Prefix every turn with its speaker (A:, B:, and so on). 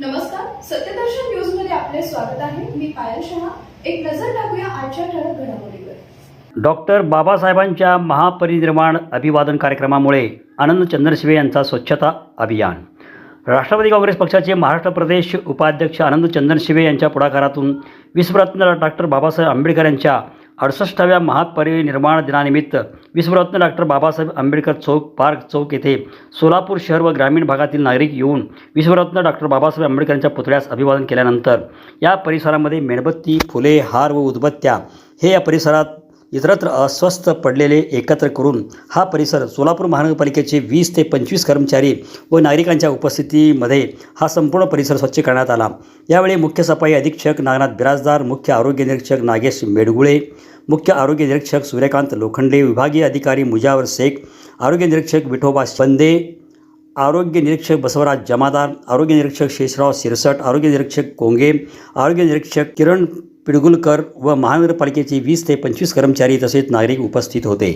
A: नमस्कार सत्यदर्शन न्यूजमध्ये आपले स्वागत आहे. मी पायल शहा. एक नजर टाकूया आजच्या ठळक घडामोडीवर.
B: डॉक्टर बाबासाहेबांच्या महापरिनिर्वाण अभिवादन कार्यक्रमामुळे आनंद चंद्रशिवे यांचा स्वच्छता अभियान. राष्ट्रवादी काँग्रेस पक्षाचे महाराष्ट्र प्रदेश उपाध्यक्ष आनंद चंदनशिवे यांच्या पुढाकारातून विश्वरत्न डॉक्टर बाबासाहेब आंबेडकर यांच्या अडसष्टाव्या महापरिनिर्माण दिनानिमित्त विश्वरत्न डॉक्टर बाबासाहेब आंबेडकर चौक पार्क चौक येथे सोलापूर शहर व ग्रामीण भागातील नागरिक येऊन विश्वरत्न डॉक्टर बाबासाहेब आंबेडकरांच्या पुतळ्यास अभिवादन केल्यानंतर या परिसरामध्ये मेणबत्ती फुले हार व उदबत्त्या हे या परिसरात इतरत्र अस्वस्थ पडलेले एकत्र करून हा परिसर सोलापूर महानगरपालिकेचे वीस ते पंचवीस कर्मचारी व नागरिकांच्या उपस्थितीमध्ये हा संपूर्ण परिसर स्वच्छ करण्यात आला. यावेळी मुख्य सफाई अधीक्षक नागनाथ बिराजदार मुख्य आरोग्य निरीक्षक नागेश मेडगुळे मुख्य आरोग्य निरीक्षक सूर्यकांत लोखंडे विभागीय अधिकारी मुजावर शेख आरोग्य निरीक्षक विठोबा बंदे आरोग्य निरीक्षक बसवराज जमादार आरोग्य निरीक्षक शेषराव सिरसट आरोग्य निरीक्षक कोंगे आरोग्य निरीक्षक किरण पिडगुलकर व महानगरपालिकेचे वीस ते पंचवीस कर्मचारी तसेच नागरिक उपस्थित होते.